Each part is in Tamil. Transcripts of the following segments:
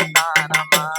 உனக்கு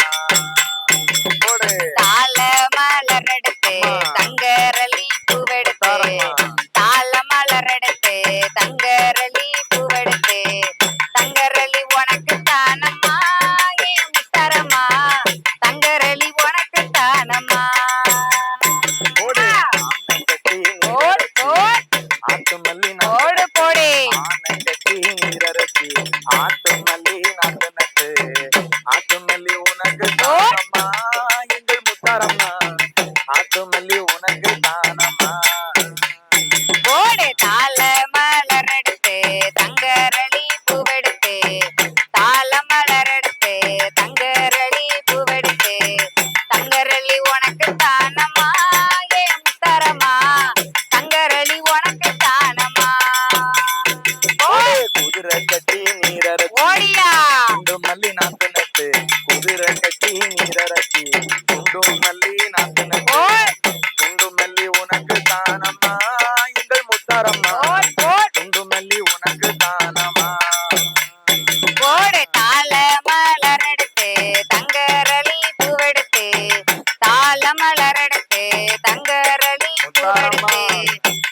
மலரெடுத்து தங்கரளி பூவெடுத்து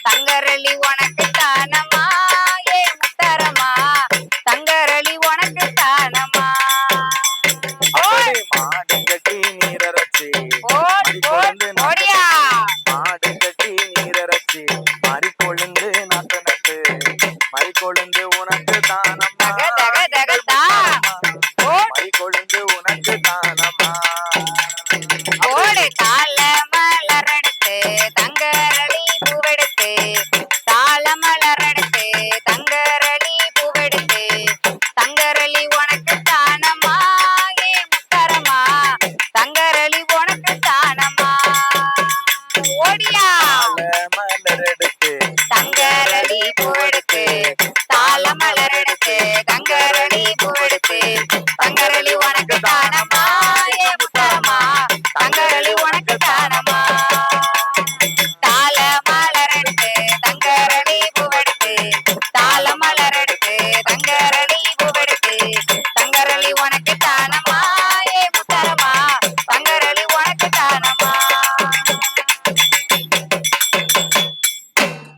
தங்கரளி உனக்கு தானம்மா ஏ முத்தரமா? தங்கரளி உனக்கு தானம்மா அப்படி மாடு கட்டி நீரரசி போடு போடு போடியா மாடு கட்டி நீரரசி மறி கொழுந்து நாட்டு நட்டு. மறி கொழுந்து உனக்கு தானம்மா